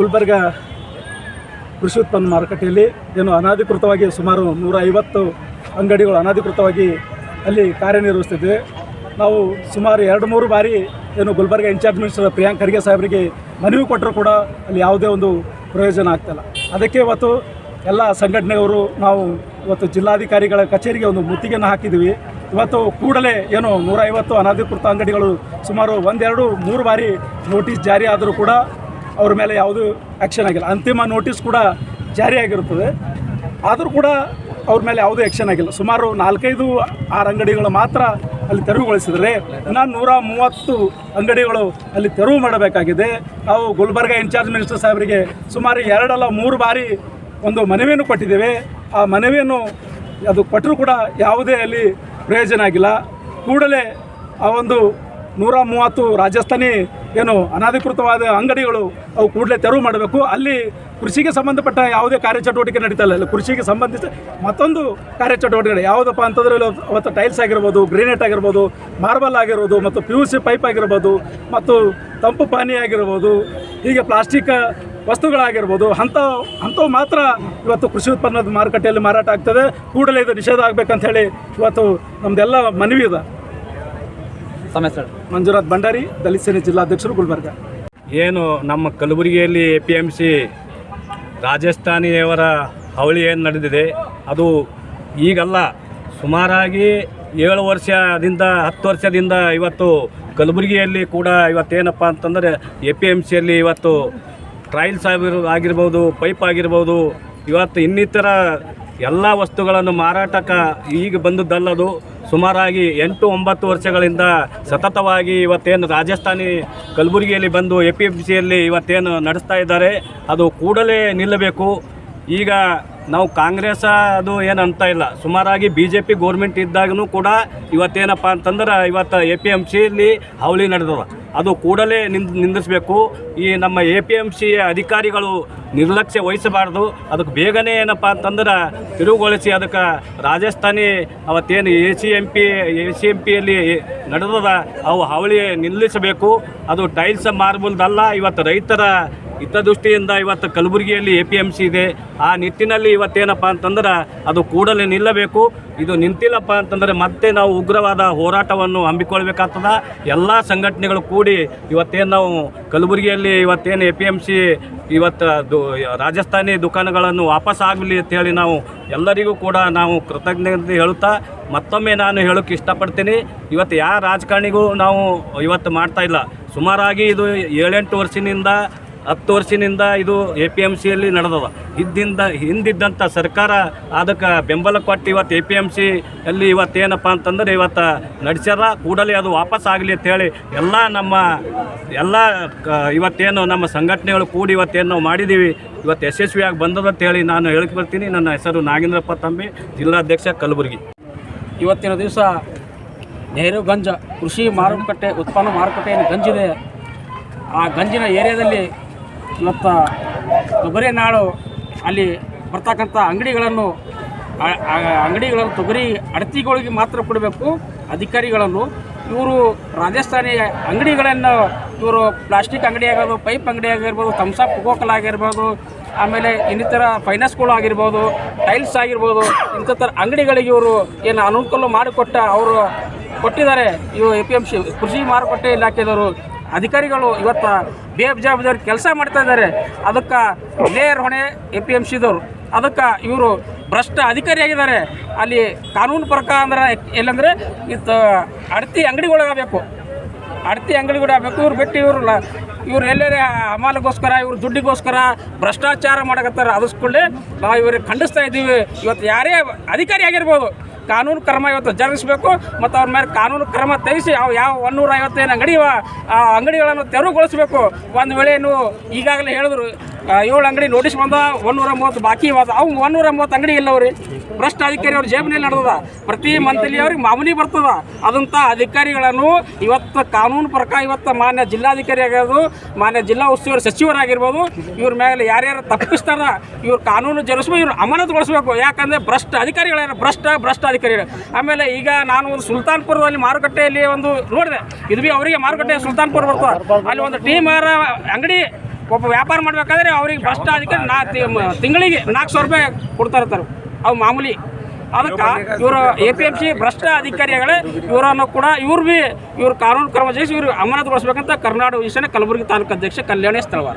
ಗುಲ್ಬರ್ಗ ಕೃಷಿ ಉತ್ಪನ್ನ ಮಾರುಕಟ್ಟೆಯಲ್ಲಿ ಏನು ಅನಧಿಕೃತವಾಗಿ ಸುಮಾರು ನೂರ ಐವತ್ತು ಅಂಗಡಿಗಳು ಅನಧಿಕೃತವಾಗಿ ಅಲ್ಲಿ ಕಾರ್ಯನಿರ್ವಹಿಸ್ತಿದ್ವಿ ನಾವು ಸುಮಾರು ಎರಡು ಮೂರು ಬಾರಿ ಏನು ಗುಲ್ಬರ್ಗ ಇನ್ಚಾರ್ಜ್ ಮಿನಿಸ್ಟರ್ ಪ್ರಿಯಾಂಕ್ ಖರ್ಗೆ ಸಾಹೇಬರಿಗೆ ಮನವಿ ಕೊಟ್ಟರು ಕೂಡ ಅಲ್ಲಿ ಯಾವುದೇ ಒಂದು ಪ್ರಯೋಜನ ಆಗ್ತಿಲ್ಲ ಅದಕ್ಕೆ ಇವತ್ತು ಎಲ್ಲ ಸಂಘಟನೆಯವರು ನಾವು ಇವತ್ತು ಜಿಲ್ಲಾಧಿಕಾರಿಗಳ ಕಚೇರಿಗೆ ಒಂದು ಮುತ್ತಿಗೆಯನ್ನು ಹಾಕಿದ್ವಿ ಇವತ್ತು ಕೂಡಲೇ ಏನು ನೂರೈವತ್ತು ಅನಧಿಕೃತ ಅಂಗಡಿಗಳು ಸುಮಾರು ಒಂದೆರಡು ಮೂರು ಬಾರಿ ನೋಟಿಸ್ ಜಾರಿ ಆದರೂ ಕೂಡ ಅವ್ರ ಮೇಲೆ ಯಾವುದೂ ಆ್ಯಕ್ಷನ್ ಆಗಿಲ್ಲ. ಅಂತಿಮ ನೋಟಿಸ್ ಕೂಡ ಜಾರಿಯಾಗಿರುತ್ತದೆ ಆದರೂ ಕೂಡ ಅವ್ರ ಮೇಲೆ ಯಾವುದೇ ಆ್ಯಕ್ಷನ್ ಆಗಿಲ್ಲ. ಸುಮಾರು ನಾಲ್ಕೈದು ಆರು ಅಂಗಡಿಗಳು ಮಾತ್ರ ಅಲ್ಲಿ ತೆರವುಗೊಳಿಸಿದರೆ, ಇನ್ನೂ ನೂರ ಮೂವತ್ತು ಅಂಗಡಿಗಳು ಅಲ್ಲಿ ತೆರವು ಮಾಡಬೇಕಾಗಿದೆ. ನಾವು ಗುಲ್ಬರ್ಗ ಇನ್ಚಾರ್ಜ್ ಮಿನಿಸ್ಟರ್ ಸಾಹೇಬರಿಗೆ ಸುಮಾರು ಎರಡಲ್ಲ ಮೂರು ಬಾರಿ ಒಂದು ಮನವಿಯನ್ನು ಕೊಟ್ಟಿದ್ದೇವೆ. ಆ ಮನವಿಯನ್ನು ಅದು ಕೊಟ್ಟರೂ ಕೂಡ ಯಾವುದೇ ಅಲ್ಲಿ ಪ್ರಯೋಜನ ಆಗಿಲ್ಲ. ಕೂಡಲೇ ಆ ಒಂದು ನೂರ ಮೂವತ್ತು ರಾಜಸ್ಥಾನಿ ಏನು ಅನಧಿಕೃತವಾದ ಅಂಗಡಿಗಳು ಅವು ಕೂಡಲೇ ತೆರವು ಮಾಡಬೇಕು. ಅಲ್ಲಿ ಕೃಷಿಗೆ ಸಂಬಂಧಪಟ್ಟ ಯಾವುದೇ ಕಾರ್ಯಚಟುವಟಿಕೆ ನಡೀತಾ ಇಲ್ಲ ಕೃಷಿಗೆ ಸಂಬಂಧಿಸಿದ ಮತ್ತೊಂದು ಕಾರ್ಯಚಟುವಟಿಕೆ ಯಾವುದಪ್ಪ ಅಂತಂದರೆ ಅವತ್ತು ಟೈಲ್ಸ್ ಆಗಿರ್ಬೋದು ಗ್ರೇನೇಟ್ ಆಗಿರ್ಬೋದು ಮಾರ್ಬಲ್ ಆಗಿರ್ಬೋದು, ಮತ್ತು ಪಿ ಯು ಸಿ ಪೈಪ್ ಆಗಿರ್ಬೋದು, ಮತ್ತು ತಂಪು ಪಾನೀಯ ಆಗಿರ್ಬೋದು, ಹೀಗೆ ಪ್ಲಾಸ್ಟಿಕ್ ವಸ್ತುಗಳಾಗಿರ್ಬೋದು ಅಂಥ ಅಂಥವು ಮಾತ್ರ ಇವತ್ತು ಕೃಷಿ ಉತ್ಪನ್ನದ ಮಾರುಕಟ್ಟೆಯಲ್ಲಿ ಮಾರಾಟ ಆಗ್ತದೆ. ಕೂಡಲೇ ಇದು ನಿಷೇಧ ಆಗಬೇಕಂತ ಹೇಳಿ ಇವತ್ತು ನಮ್ಮದೆಲ್ಲ ಮನವಿ ಇದೆ. ಸಮಸ್ಯೆ ಮಂಜುನಾಥ್ ಭಂಡಾರಿ ದಲಿತ ಸೇನೆ ಜಿಲ್ಲಾಧ್ಯಕ್ಷರು ಗುಲ್ಬರ್ಗ. ಏನು ನಮ್ಮ ಕಲಬುರಗಿಯಲ್ಲಿ ಎ ಪಿ ಎಂ ಸಿ ರಾಜಸ್ಥಾನಿಯವರ ಹವಳಿ ಏನು ನಡೆದಿದೆ ಅದು ಈಗಲ್ಲ. ಸುಮಾರಾಗಿ ಏಳು ವರ್ಷದಿಂದ ಹತ್ತು ವರ್ಷದಿಂದ ಇವತ್ತು ಕಲಬುರಗಿಯಲ್ಲಿ ಕೂಡ ಇವತ್ತೇನಪ್ಪ ಅಂತಂದರೆ ಎ ಪಿ ಎಂ ಸಿಯಲ್ಲಿ ಇವತ್ತು ಟ್ರಯಲ್ಸ್ ಆಗಿರ್ ಆಗಿರ್ಬೋದು ಪೈಪ್ ಆಗಿರ್ಬೋದು ಇವತ್ತು ಇನ್ನಿತರ ಎಲ್ಲ ವಸ್ತುಗಳನ್ನು ಮಾರಾಟಕ್ಕೆ ಈಗ ಬಂದದ್ದಲ್ಲದು. ಸುಮಾರಾಗಿ ಎಂಟು ಒಂಬತ್ತು ವರ್ಷಗಳಿಂದ ಸತತವಾಗಿ ಇವತ್ತೇನು ರಾಜಸ್ಥಾನಿ ಕಲಬುರಗಿಯಲ್ಲಿ ಬಂದು ಎ ಪಿ ಎಂ ಸಿಯಲ್ಲಿ ಇವತ್ತೇನು ನಡೆಸ್ತಾ ಇದ್ದಾರೆ, ಅದು ಕೂಡಲೇ ನಿಲ್ಲಬೇಕು. ಈಗ ನಾವು ಕಾಂಗ್ರೆಸ್ ಅದು ಏನು ಅಂತ ಇಲ್ಲ. ಸುಮಾರಾಗಿ ಬಿ ಜೆ ಪಿ ಗೋರ್ಮೆಂಟ್ ಇದ್ದಾಗೂ ಕೂಡ ಇವತ್ತೇನಪ್ಪ ಅಂತಂದ್ರೆ ಇವತ್ತು ಎ ಪಿ ಎಂ ಸಿಯಲ್ಲಿ ಹಾವಳಿ ನಡೆದದ. ಅದು ಕೂಡಲೇ ನಿಂದ ನಿಂದಿಸಬೇಕು. ಈ ನಮ್ಮ ಎ ಪಿ ಎಂ ಸಿಯ ಅಧಿಕಾರಿಗಳು ನಿರ್ಲಕ್ಷ್ಯ ವಹಿಸಬಾರ್ದು. ಅದಕ್ಕೆ ಬೇಗನೆ ಏನಪ್ಪ ಅಂತಂದ್ರೆ ತಿರುವುಗೊಳಿಸಿ ಅದಕ್ಕೆ Rajasthani ಅವತ್ತೇನು A C M P A C M ಪಿಯಲ್ಲಿ ನಡೆದದ ಅವು ಹಾವಳಿ ನಿಲ್ಲಿಸಬೇಕು. ಅದು ಟೈಲ್ಸ್ ಮಾರ್ಬಲ್ದಲ್ಲ. ಇವತ್ತು ರೈತರ ಹಿತದೃಷ್ಟಿಯಿಂದ ಇವತ್ತು ಕಲಬುರಗಿಯಲ್ಲಿ ಎ ಪಿ ಎಂ ಸಿ ಇದೆ. ಆ ನಿಟ್ಟಿನಲ್ಲಿ ಇವತ್ತೇನಪ್ಪ ಅಂತಂದ್ರೆ ಅದು ಕೂಡಲೇ ನಿಲ್ಲಬೇಕು. ಇದು ನಿಂತಿಲ್ಲಪ್ಪ ಅಂತಂದರೆ ಮತ್ತೆ ನಾವು ಉಗ್ರವಾದ ಹೋರಾಟವನ್ನು ಹಮ್ಮಿಕೊಳ್ಬೇಕಾಗ್ತದ. ಎಲ್ಲ ಸಂಘಟನೆಗಳು ಕೂಡಿ ಇವತ್ತೇನು ನಾವು ಕಲಬುರಗಿಯಲ್ಲಿ ಇವತ್ತೇನು ಎ ಪಿ ಎಂ ಸಿ ಇವತ್ತು ದು ರಾಜಸ್ಥಾನಿ ದುಕಾನುಗಳನ್ನು ವಾಪಸ್ ಆಗಲಿ ಅಂತೇಳಿ ನಾವು ಎಲ್ಲರಿಗೂ ಕೂಡ ನಾವು ಕೃತಜ್ಞತೆ ಹೇಳುತ್ತಾ ಮತ್ತೊಮ್ಮೆ ನಾನು ಹೇಳೋಕ್ಕೆ ಇಷ್ಟಪಡ್ತೀನಿ. ಇವತ್ತು ಯಾವ ರಾಜಕಾರಣಿಗೂ ನಾವು ಇವತ್ತು ಮಾಡ್ತಾ ಇಲ್ಲ. ಸುಮಾರಾಗಿ ಇದು ಏಳೆಂಟು ವರ್ಷದಿಂದ ಹತ್ತು ವರ್ಷದಿಂದ ಇದು ಎ ಪಿ ಎಂ ಸಿಯಲ್ಲಿ ನಡೆದದ. ಇದ್ದಿಂದ ಹಿಂದಿದ್ದಂಥ ಸರ್ಕಾರ ಅದಕ್ಕೆ ಬೆಂಬಲ ಕೊಟ್ಟು ಇವತ್ತು ಎ ಪಿ ಎಂ ಸಿ ಅಲ್ಲಿ ಇವತ್ತೇನಪ್ಪ ಅಂತಂದ್ರೆ ಇವತ್ತು ನಡೆಸ್ಯಾರ, ಕೂಡಲೇ ಅದು ವಾಪಸ್ ಆಗಲಿ ಅಂತೇಳಿ ಎಲ್ಲ ನಮ್ಮ ಎಲ್ಲ ಇವತ್ತೇನು ನಮ್ಮ ಸಂಘಟನೆಗಳು ಕೂಡಿ ಇವತ್ತೇನು ನಾವು ಮಾಡಿದ್ದೀವಿ. ಇವತ್ತು ಯಶಸ್ವಿಯಾಗಿ ಬಂದದ ಅಂತೇಳಿ ನಾನು ಹೇಳಕ್ಕೆ ಬರ್ತೀನಿ. ನನ್ನ ಹೆಸರು ನಾಗೇಂದ್ರಪ್ಪ ತಂಬಿ, ಜಿಲ್ಲಾಧ್ಯಕ್ಷ ಕಲಬುರಗಿ. ಇವತ್ತಿನ ದಿವಸ ನೆಹರು ಗಂಜ ಕೃಷಿ ಮಾರುಕಟ್ಟೆ, ಉತ್ಪನ್ನ ಮಾರುಕಟ್ಟೆಯನ್ನು ಗಂಜಿದೆ. ಆ ಗಂಜಿನ ಏರಿಯಾದಲ್ಲಿ ಇವತ್ತು ತೊಗರಿ ನಾಳು ಅಲ್ಲಿ ಬರ್ತಕ್ಕಂಥ ಅಂಗಡಿಗಳನ್ನು ಅಂಗಡಿಗಳನ್ನು ತೊಗರಿ ಅಡತಿಗಳಿಗೆ ಮಾತ್ರ ಕೊಡಬೇಕು. ಅಧಿಕಾರಿಗಳನ್ನು, ಇವರು ರಾಜಸ್ಥಾನಿ ಅಂಗಡಿಗಳನ್ನು, ಇವರು ಪ್ಲಾಸ್ಟಿಕ್ ಅಂಗಡಿ ಆಗಿರ್ಬೋದು ಪೈಪ್ ಅಂಗಡಿ ಆಗಿರ್ಬೋದು ತಮ್ಸಪ್ ಕೋಕಲ್ ಆಗಿರ್ಬೋದು, ಆಮೇಲೆ ಇನ್ನಿತರ ಫೈನಾನ್ಸ್ಗಳು ಆಗಿರ್ಬೋದು ಟೈಲ್ಸ್ ಆಗಿರ್ಬೋದು ಇಂಥ ಥರ ಅಂಗಡಿಗಳಿಗೆ ಇವರು ಏನು ಅನುಕೂಲ ಮಾಡಿಕೊಟ್ಟ, ಅವರು ಕೊಟ್ಟಿದ್ದಾರೆ. ಇವು ಎ ಪಿ ಎಂ ಸಿ ಕೃಷಿ ಮಾರುಕಟ್ಟೆ ಇಲಾಖೆದವರು. ಅಧಿಕಾರಿಗಳು ಇವತ್ತು ಬೇಜವಾಬ್ದಾರಿ ಕೆಲಸ ಮಾಡ್ತಾ ಇದ್ದಾರೆ. ಅದಕ್ಕೆ ಲೇಯರ್ ಹೊಣೆ ಎ ಪಿ ಎಂ ಸಿದವರು ಅದಕ್ಕೆ ಇವರು ಭ್ರಷ್ಟ ಅಧಿಕಾರಿಯಾಗಿದ್ದಾರೆ ಅಲ್ಲಿ ಕಾನೂನು ಪ್ರಕಾರ ಅಂದ್ರೆ ಎಲ್ಲಂದರೆ ಇತ್ತು ಅಡತಿ ಅಂಗಡಿಗಳಾಗಬೇಕು ಅಡತಿ ಆಗಬೇಕು. ಇವ್ರು ಬಿಟ್ಟು ಇವರು ಇವ್ರು ಎಲ್ಲರೇ ಹಮಾಲಿಗೋಸ್ಕರ ಇವ್ರ ದುಡ್ಡಿಗೋಸ್ಕರ ಭ್ರಷ್ಟಾಚಾರ ಮಾಡಕತ್ತಾರ. ಅದಸ್ಕೊಳ್ಳಿ ನಾವು ಇವ್ರಿಗೆ ಖಂಡಿಸ್ತಾ ಇದ್ದೀವಿ. ಇವತ್ತು ಯಾರೇ ಅಧಿಕಾರಿ ಆಗಿರ್ಬೋದು ಕಾನೂನು ಕ್ರಮ ಇವತ್ತು ಜರುಗಿಸಬೇಕು ಮತ್ತು ಅವ್ರ ಮೇಲೆ ಕಾನೂನು ಕ್ರಮ ತೆಗೆಸಿ ಅವು ಯಾವ ಒನ್ನೂರ ಐವತ್ತೇನು ಆ ಅಂಗಡಿಗಳನ್ನು ತೆರವುಗೊಳಿಸಬೇಕು. ಒಂದು ವೇಳೆ ಈಗಾಗಲೇ ಹೇಳಿದ್ರು ಏಳು ಅಂಗಡಿ ನೋಟಿಸ್ ಬಂದ ಒನ್ನೂರ ಮೂವತ್ತು ಬಾಕಿ ಅದ ಅವು ಒನ್ನೂರ ಮೂವತ್ತು ಅಂಗಡಿ ಇಲ್ಲವ್ರಿ ಭ್ರಷ್ಟ ಅಧಿಕಾರಿ ಅವ್ರ ಜೇಬಿನಲ್ಲಿ ನಡೆದದ. ಪ್ರತಿ ಮಂತ್ಲಿ ಅವ್ರಿಗೆ ಮಾಮೂಲಿ ಬರ್ತದ. ಅದಂಥ ಅಧಿಕಾರಿಗಳನ್ನು ಇವತ್ತು ಕಾನೂನು ಪ್ರಕಾರ ಇವತ್ತು ಮಾನ್ಯ ಜಿಲ್ಲಾಧಿಕಾರಿ ಆಗಿರ್ಬೋದು, ಮಾನ್ಯ ಜಿಲ್ಲಾ ಉಸ್ತುವಾರಿ ಸಚಿವರಾಗಿರ್ಬೋದು ಇವ್ರ ಮೇಲೆ ಯಾರ್ಯಾರು ತಪ್ಪಿಸ್ತಾರ, ಇವ್ರ ಕಾನೂನು ಜರುಗಿಸ್ಬೇಕು, ಇವ್ರು ಅಮಾನತುಗೊಳಿಸ್ಬೇಕು. ಯಾಕಂದರೆ ಭ್ರಷ್ಟ ಅಧಿಕಾರಿಗಳ ಭ್ರಷ್ಟ ಭ್ರಷ್ಟ ಅಧಿಕಾರಿಗಳು. ಆಮೇಲೆ ಈಗ ನಾನು ಒಂದು ಸುಲ್ತಾನ್ಪುರದಲ್ಲಿ ಮಾರುಕಟ್ಟೆಯಲ್ಲಿ ಒಂದು ನೋಡಿದೆ. ಇದು ಭೀ ಅವರಿಗೆ ಮಾರುಕಟ್ಟೆ ಸುಲ್ತಾನ್ಪುರ ಬರ್ತದೆ. ಅಲ್ಲಿ ಒಂದು ಟೀಮ್ ಅಂಗಡಿ ಒಬ್ಬ ವ್ಯಾಪಾರ ಮಾಡಬೇಕಾದ್ರೆ ಅವ್ರಿಗೆ ಫಸ್ಟ್ ಅದಕ್ಕೆ ನಾ ತಿಂಗಳಿಗೆ ನಾಲ್ಕು ಸಾವಿರ ರೂಪಾಯಿ ಕೊಡ್ತಾ ಇರ್ತಾರೆ. ಅವು ಮಾಮೂಲಿ. ಅದಕ್ಕೆ ಇವರು ಎ ಪಿ ಎಂ ಸಿ ಭ್ರಷ್ಟ ಅಧಿಕಾರಿಗಳೇ ಇವರನ್ನು ಕೂಡ ಇವ್ರು ಭೀ ಇವ್ರ ಕಾನೂನು ಕ್ರಮ ಜಯಿಸಿ ಇವ್ರಿಗೆ ಅಮಾನತುಗೊಳಿಸ್ಬೇಕಂತ ಕರ್ನಾಟಕ ಈಶಾನ್ಯ ಕಲಬುರಗಿ ತಾಲೂಕು ಅಧ್ಯಕ್ಷ ಕಲ್ಯಾಣಿ ಸ್ಥಳವಾರ